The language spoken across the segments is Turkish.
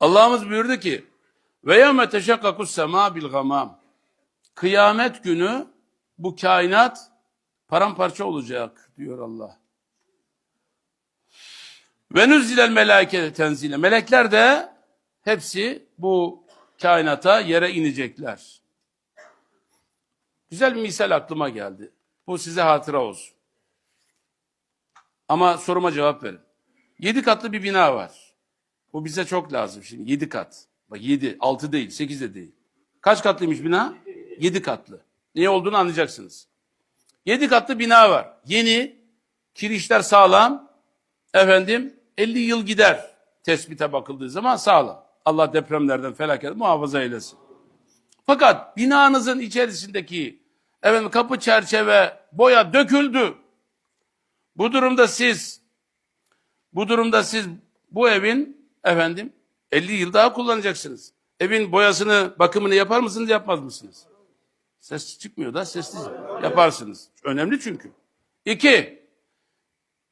Allah'ımız buyurdu ki ve yevme teşekkakus sema bil gamam. Kıyamet günü bu kainat paramparça olacak diyor Allah. Ve nüzzilel melâike tenzile. Melekler de hepsi bu kainata yere inecekler. Güzel bir misal aklıma geldi. Bu size hatıra olsun. Ama soruma cevap verin. Yedi katlı bir bina var. Bu bize çok lazım şimdi. Yedi kat. Bak yedi, altı değil, sekiz de değil. Kaç katlıymış bina? Yedi katlı. Ne olduğunu anlayacaksınız. Yedi katlı bina var. Yeni, kirişler sağlam. Efendim, 50 yıl gider tespite bakıldığı zaman sağlam. Allah depremlerden felaket muhafaza eylesin. Fakat binanızın içerisindeki efendim kapı çerçeve boya döküldü. Bu durumda siz bu durumda siz bu evin efendim 50 yıl daha kullanacaksınız. Evin boyasını, bakımını yapar mısınız, yapmaz mısınız? Ses çıkmıyor da sessiz yaparsınız. Önemli çünkü. İki,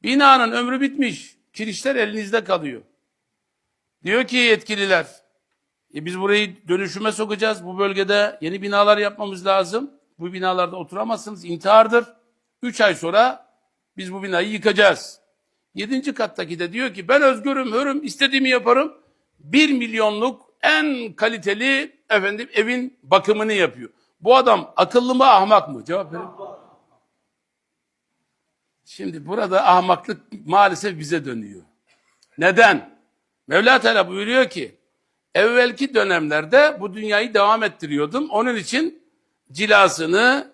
binanın ömrü bitmiş. Kirişler elinizde kalıyor. Diyor ki yetkililer, e biz burayı dönüşüme sokacağız. Bu bölgede yeni binalar yapmamız lazım. Bu binalarda oturamazsınız. intihardır. Üç ay sonra biz bu binayı yıkacağız. Yedinci kattaki de diyor ki ben özgürüm, hürüm, istediğimi yaparım. Bir milyonluk en kaliteli efendim evin bakımını yapıyor. Bu adam akıllı mı ahmak mı? Cevap verin. Şimdi burada ahmaklık maalesef bize dönüyor. Neden? Mevla Teala buyuruyor ki evvelki dönemlerde bu dünyayı devam ettiriyordum. Onun için cilasını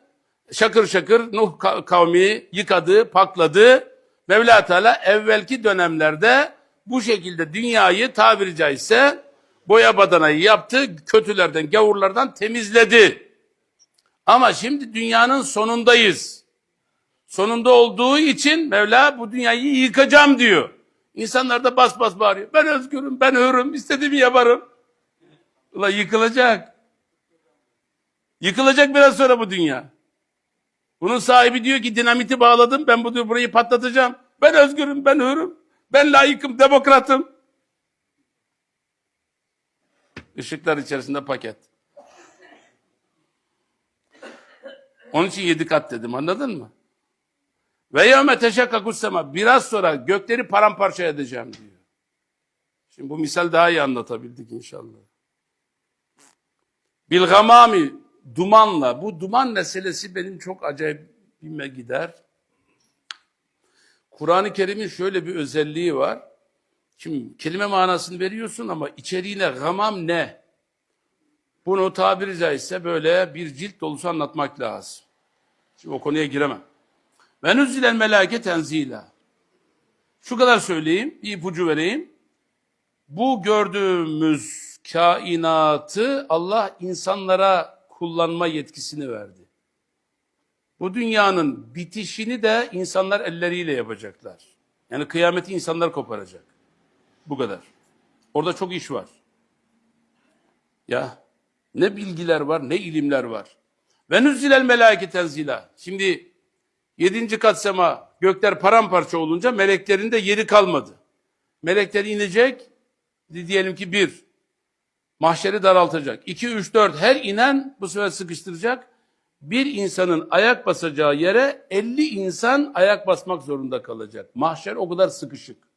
şakır şakır Nuh ka- kavmi yıkadı, pakladı. Mevla Teala evvelki dönemlerde bu şekilde dünyayı tabiri caizse boya badanayı yaptı, kötülerden, gavurlardan temizledi. Ama şimdi dünyanın sonundayız. Sonunda olduğu için Mevla bu dünyayı yıkacağım diyor. İnsanlar da bas bas bağırıyor. Ben özgürüm, ben hürüm, istediğimi yaparım. Ulan yıkılacak. Yıkılacak biraz sonra bu dünya. Bunun sahibi diyor ki dinamiti bağladım, ben bu diyor burayı patlatacağım. Ben özgürüm, ben hürüm, ben layıkım, demokratım. Işıklar içerisinde paket. Onun için yedi kat dedim anladın mı? Ve yevme teşekkakus sema. Biraz sonra gökleri paramparça edeceğim diyor. Şimdi bu misal daha iyi anlatabildik inşallah. Bil gamami dumanla. Bu duman meselesi benim çok acayibime gider. Kur'an-ı Kerim'in şöyle bir özelliği var. Şimdi kelime manasını veriyorsun ama içeriğine gamam ne? Bunu tabiri caizse böyle bir cilt dolusu anlatmak lazım. Şimdi o konuya giremem. Ve nüzzilen melâke tenzila. Şu kadar söyleyeyim, bir ipucu vereyim. Bu gördüğümüz kainatı Allah insanlara kullanma yetkisini verdi. Bu dünyanın bitişini de insanlar elleriyle yapacaklar. Yani kıyameti insanlar koparacak. Bu kadar. Orada çok iş var. Ya ne bilgiler var, ne ilimler var. Ve nüzzilel melâke tenzila. Şimdi Yedinci kat sema gökler paramparça olunca meleklerin de yeri kalmadı. Melekler inecek, diyelim ki bir, mahşeri daraltacak. İki, üç, dört, her inen bu sefer sıkıştıracak. Bir insanın ayak basacağı yere 50 insan ayak basmak zorunda kalacak. Mahşer o kadar sıkışık.